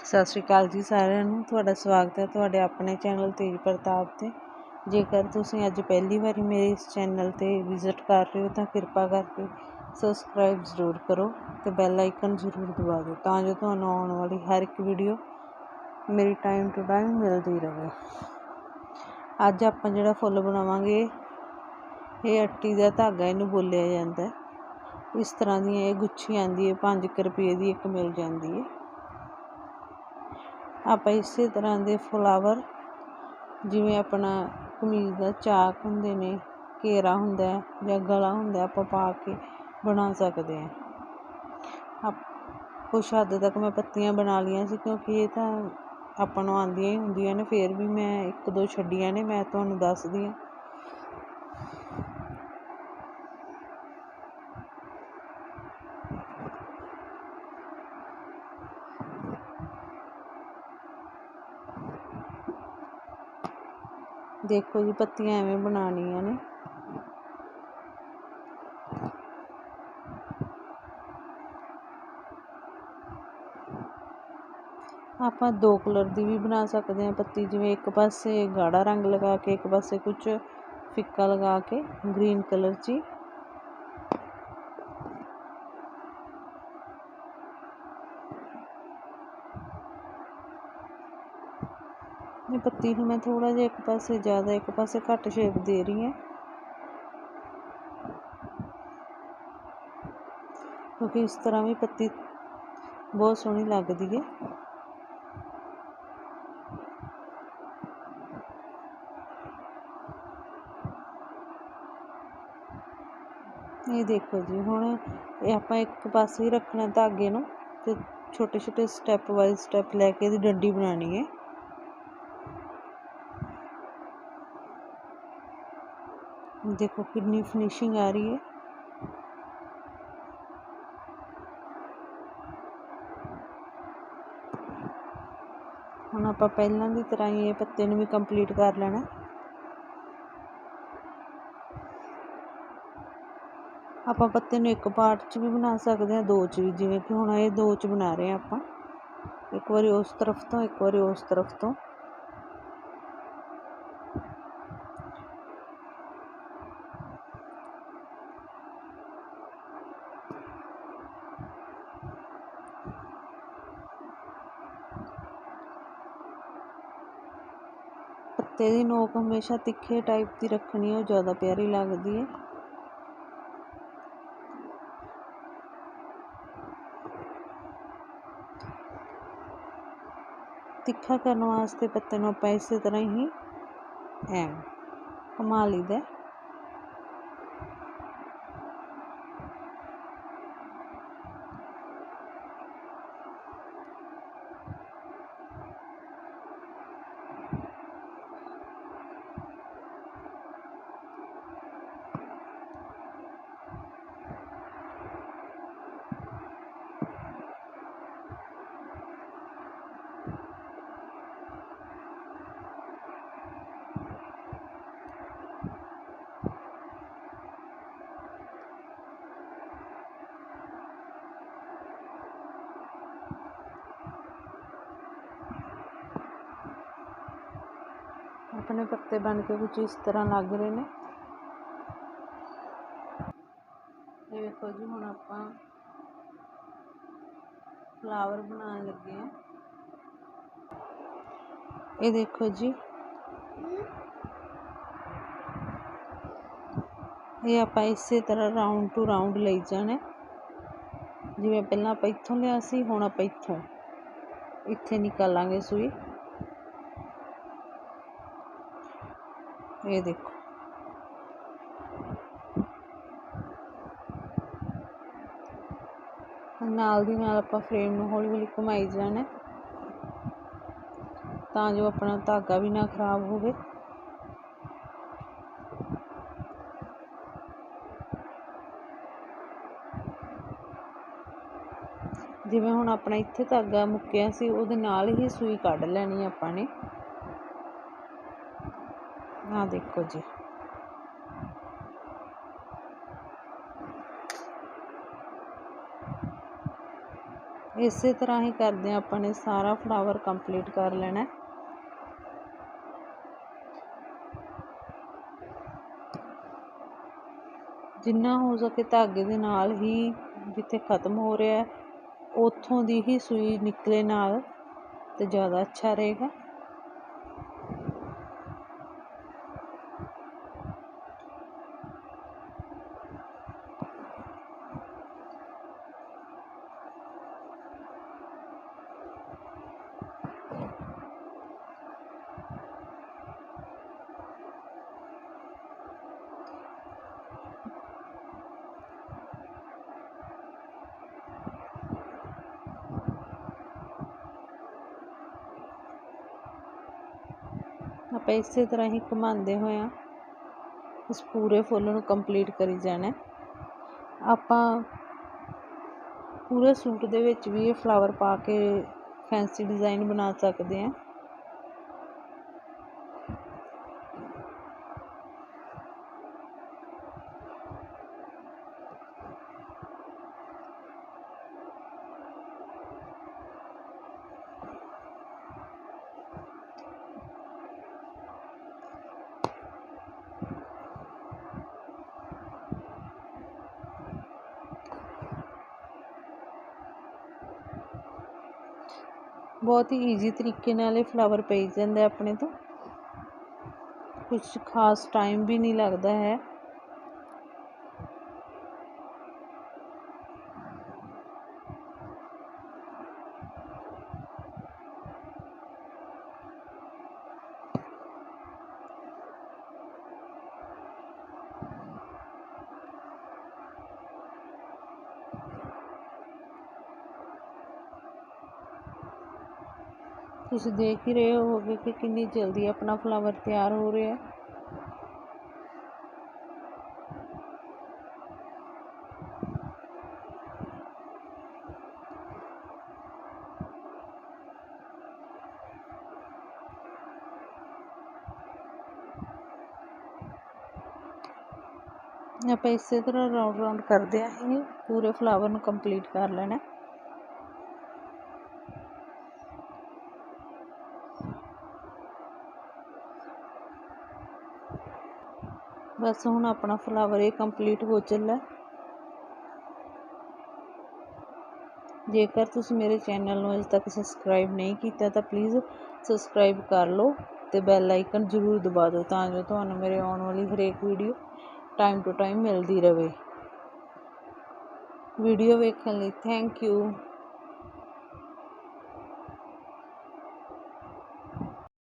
ਸਤਿ ਸ਼੍ਰੀ ਅਕਾਲ ਜੀ ਸਾਰਿਆਂ ਨੂੰ। ਤੁਹਾਡਾ ਸਵਾਗਤ ਹੈ ਤੁਹਾਡੇ ਆਪਣੇ ਚੈਨਲ ਤੇਜ ਪ੍ਰਤਾਪ 'ਤੇ। ਜੇਕਰ ਤੁਸੀਂ ਅੱਜ ਪਹਿਲੀ ਵਾਰੀ ਮੇਰੇ ਇਸ ਚੈਨਲ 'ਤੇ ਵਿਜ਼ਿਟ ਕਰ ਰਹੇ ਹੋ ਤਾਂ ਕਿਰਪਾ ਕਰਕੇ ਸਬਸਕ੍ਰਾਈਬ ਜ਼ਰੂਰ ਕਰੋ ਤੇ ਬੈਲ ਆਈਕਨ ਜ਼ਰੂਰ ਦਬਾ ਦਿਓ ਤਾਂ ਜੋ ਤੁਹਾਨੂੰ ਆਉਣ ਵਾਲੀ ਹਰ ਇੱਕ ਵੀਡੀਓ ਮੇਰੀ ਟਾਈਮ ਟੂ ਟਾਈਮ ਮਿਲਦੀ ਰਹੇ। ਅੱਜ ਆਪਾਂ ਜਿਹੜਾ ਫੁੱਲ ਬਣਾਵਾਂਗੇ, ਇਹ ਅੱਟੀ ਦਾ ਧਾਗਾ ਇਹਨੂੰ ਬੋਲਿਆ ਜਾਂਦਾ ਹੈ। ਇਸ ਤਰ੍ਹਾਂ ਦੀਆਂ ਇਹ ਗੁੱਛੀ ਆਂਦੀ ਹੈ 5 ਰੁਪਏ ਦੀ ਇੱਕ ਮਿਲ ਜਾਂਦੀ ਹੈ। ਆਪਾਂ ਇਸੇ ਤਰ੍ਹਾਂ ਦੇ ਫਲਾਵਰ, ਜਿਵੇਂ ਆਪਣਾ ਕਮੀਜ਼ ਦਾ ਚਾਕ ਹੁੰਦੇ ਨੇ, ਘੇਰਾ ਹੁੰਦਾ ਜਾਂ ਗਲਾ ਹੁੰਦਾ ਆਪਾਂ ਪਾ ਕੇ ਬਣਾ ਸਕਦੇ ਹਾਂ। ਆਪ, ਕੁਛ ਹੱਦ ਤੱਕ ਮੈਂ ਪੱਤੀਆਂ ਬਣਾ ਲਈਆਂ ਸੀ, ਕਿਉਂਕਿ ਇਹ ਤਾਂ ਆਪਾਂ ਨੂੰ ਆਉਂਦੀਆਂ ਹੀ ਹੁੰਦੀਆਂ ਨੇ, ਫਿਰ ਵੀ ਮੈਂ ਇੱਕ ਦੋ ਛੱਡੀਆਂ ਨੇ, ਮੈਂ ਤੁਹਾਨੂੰ ਦੱਸਦੀ ਹਾਂ। ਦੇਖੋ ਜੀ, ਪੱਤੀਆਂ ਐਵੇਂ ਬਣਾਉਣੀਆਂ ਨੇ। ਆਪਾਂ ਦੋ ਕਲਰ ਦੀ ਵੀ ਬਣਾ ਸਕਦੇ ਹਾਂ ਪੱਤੀ, ਜਿਵੇਂ ਇੱਕ ਪਾਸੇ ਗਾੜਾ ਰੰਗ ਲਗਾ ਕੇ, ਇੱਕ ਪਾਸੇ ਕੁਝ ਫਿੱਕਾ ਲਗਾ ਕੇ, ਗ੍ਰੀਨ ਕਲਰ 'ਚ ਇਹ ਪੱਤੀ ਨੂੰ ਮੈਂ ਥੋੜਾ ਜਿਹਾ ਇੱਕ ਪਾਸੇ ਜ਼ਿਆਦਾ, ਇੱਕ ਪਾਸੇ ਘੱਟ ਸ਼ੇਪ ਦੇ ਰਹੀ ਹਾਂ। ਕਿਉਂਕਿ ਇਸ ਤਰ੍ਹਾਂ ਵੀ ਪੱਤੀ ਬਹੁਤ ਸੋਹਣੀ ਲੱਗਦੀ ਹੈ। ਇਹ ਦੇਖੋ ਜੀ, ਹੁਣ ਇਹ ਆਪਾਂ ਇੱਕ ਪਾਸੇ ਹੀ ਰੱਖਣਾ ਧਾਗੇ ਨੂੰ ਤੇ ਛੋਟੇ ਛੋਟੇ ਸਟੈਪ ਵਾਈਜ਼ ਸਟੈਪ ਲੈ ਕੇ ਇਹਦੀ ਡੰਡੀ ਬਣਾਉਣੀ ਹੈ। ਦੇਖੋ ਕਿੰਨੀ ਫਿਨਿਸ਼ਿੰਗ ਆ ਰਹੀ ਹੈ। ਹੁਣ ਆਪਾਂ ਪਹਿਲਾਂ ਦੀ ਤਰ੍ਹਾਂ ਹੀ ਇਹ ਪੱਤੇ ਨੂੰ ਵੀ ਕੰਪਲੀਟ ਕਰ ਲੈਣਾ। ਆਪਾਂ ਪੱਤੇ ਨੂੰ ਇੱਕ ਪਾਰਟ 'ਚ ਵੀ ਬਣਾ ਸਕਦੇ ਹਾਂ, ਦੋ 'ਚ ਵੀ, ਜਿਵੇਂ ਕਿ ਹੁਣ ਇਹ ਦੋ 'ਚ ਬਣਾ ਰਹੇ ਹਾਂ ਆਪਾਂ। ਇੱਕ ਵਾਰੀ ਉਸ ਤਰਫ ਤੋਂ, ਇੱਕ ਵਾਰੀ ਉਸ ਤਰਫ ਤੋਂ। ਪੱਤੇ ਦੀ ਨੋਕ ਹਮੇਸ਼ਾ ਤਿੱਖੇ ਟਾਈਪ ਦੀ ਰੱਖਣੀ ਹੈ ਉਹ ਜ਼ਿਆਦਾ ਪਿਆਰੀ ਲੱਗਦੀ ਹੈ ਤਿੱਖਾ ਕਰਨ ਵਾਸਤੇ ਪੱਤੇ ਨੂੰ ਆਪਾਂ ਇਸੇ ਤਰ੍ਹਾਂ ਹੀ, ਐ, ਘੁਮਾ ਲਈਦਾ। ਆਪਣੇ ਪੱਤੇ ਬਣ ਕੇ ਕੁਝ ਇਸ ਤਰ੍ਹਾਂ ਲੱਗ ਰਹੇ ਨੇ ਇਹ ਵੇਖੋ ਜੀ ਹੁਣ ਆਪਾਂ ਫਲਾਵਰ ਬਣਾਉਣ ਲੱਗੇ ਆ ਇਹ ਦੇਖੋ ਜੀ ਇਹ ਆਪਾਂ ਇਸੇ ਤਰ੍ਹਾਂ ਰਾਉਂਡ ਟੂ ਰਾਉਂਡ ਲਈ ਜਾਣਾ ਜਿਵੇਂ ਪਹਿਲਾਂ ਆਪਾਂ ਇੱਥੋਂ ਲਿਆ ਸੀ ਹੁਣ ਆਪਾਂ ਇੱਥੋਂ ਇੱਥੇ ਨਿਕਾਲਾਂਗੇ ਸੂਈ ਇਹ ਦੇਖੋ। ਨਾਲ ਦੀ ਨਾਲ ਆਪਾਂ ਫਰੇਮ ਨੂੰ ਹੌਲੀ ਹੌਲੀ ਘੁਮਾਈ ਜਾਣਾ। ਤਾਂ ਜੋ ਆਪਣਾ ਧਾਗਾ ਵੀ ਨਾ ਖਰਾਬ ਹੋਵੇ। ਜਿਵੇਂ ਹੁਣ ਆਪਣਾ ਇੱਥੇ ਧਾਗਾ ਮੁੱਕਿਆ ਸੀ, ਉਹਦੇ ਨਾਲ ਹੀ ਸੂਈ ਕੱਢ ਲੈਣੀ ਆਪਾਂ ਨੇ। ਆਹ ਦੇਖੋ ਜੀ। ਇਸੇ ਤਰ੍ਹਾਂ ਹੀ ਕਰਦੇ ਆਪਾਂ ਨੇ ਸਾਰਾ ਫਲਾਵਰ ਕੰਪਲੀਟ ਕਰ ਲੈਣਾ। ਜਿੰਨਾ ਹੋ ਸਕੇ ਧਾਗੇ ਦੇ ਨਾਲ ਹੀ ਜਿੱਥੇ ਖਤਮ ਹੋ ਰਿਹਾ, ਉੱਥੋਂ ਦੀ ਹੀ ਸੂਈ ਨਿਕਲੇ ਨਾਲ ਤੇ ਜ਼ਿਆਦਾ ਅੱਛਾ ਰਹੇਗਾ। ਆਪਾਂ ਇਸੇ ਤਰ੍ਹਾਂ ਹੀ ਘੁਮਾਉਂਦੇ ਹੋਇਆਂ ਇਸ ਪੂਰੇ ਫੁੱਲ ਨੂੰ ਕੰਪਲੀਟ ਕਰੀ ਜਾਣਾ ਆਪਾਂ ਪੂਰੇ ਸੂਟ ਦੇ ਵਿੱਚ ਵੀ ਇਹ ਫਲਾਵਰ ਪਾ ਕੇ ਫੈਂਸੀ ਡਿਜ਼ਾਈਨ ਬਣਾ ਸਕਦੇ ਹਾਂ। ਬਹੁਤ ਹੀ ਈਜ਼ੀ ਤਰੀਕੇ ਨਾਲ ਇਹ ਫਲਾਵਰ ਪਈ ਜਾਂਦਾ ਆਪਣੇ ਤੋਂ। ਕੁਛ ਖਾਸ ਟਾਈਮ ਵੀ ਨਹੀਂ ਲੱਗਦਾ ਹੈ। ਤੁਸੀਂ ਦੇਖ ਹੀ ਰਹੇ ਹੋਗੇ ਕਿ ਕਿੰਨੀ ਜਲਦੀ ਆਪਣਾ ਫਲਾਵਰ ਤਿਆਰ ਹੋ ਰਿਹਾ ਹੈ ਆਪਾਂ ਇਸੇ ਤਰ੍ਹਾਂ ਰਾਉਂਡ ਰਾਉਂਡ ਕਰਦੇ ਆਂ ਹੀ ਪੂਰੇ ਫਲਾਵਰ ਨੂੰ ਕੰਪਲੀਟ ਕਰ ਲੈਣਾ ਬਸ ਹੁਣ ਆਪਣਾ ਫਲਾਵਰ ਇਹ ਕੰਪਲੀਟ ਹੋ ਚੱਲਾ। ਜੇਕਰ ਤੁਸੀਂ ਮੇਰੇ ਚੈਨਲ ਨੂੰ ਅਜੇ ਤੱਕ ਸਬਸਕ੍ਰਾਈਬ ਨਹੀਂ ਕੀਤਾ, ਤਾਂ ਪਲੀਜ਼ ਸਬਸਕ੍ਰਾਈਬ ਕਰ ਲਓ ਤੇ ਬੈਲ ਆਈਕਨ ਜ਼ਰੂਰ ਦਬਾ ਦਿਓ ਤਾਂ ਜੋ ਤੁਹਾਨੂੰ ਮੇਰੇ ਆਉਣ ਵਾਲੀ ਹਰੇਕ ਵੀਡੀਓ ਟਾਈਮ ਟੂ ਟਾਈਮ ਮਿਲਦੀ ਰਹੇ। ਵੀਡੀਓ ਵੇਖਣ ਲਈ ਥੈਂਕ ਯੂ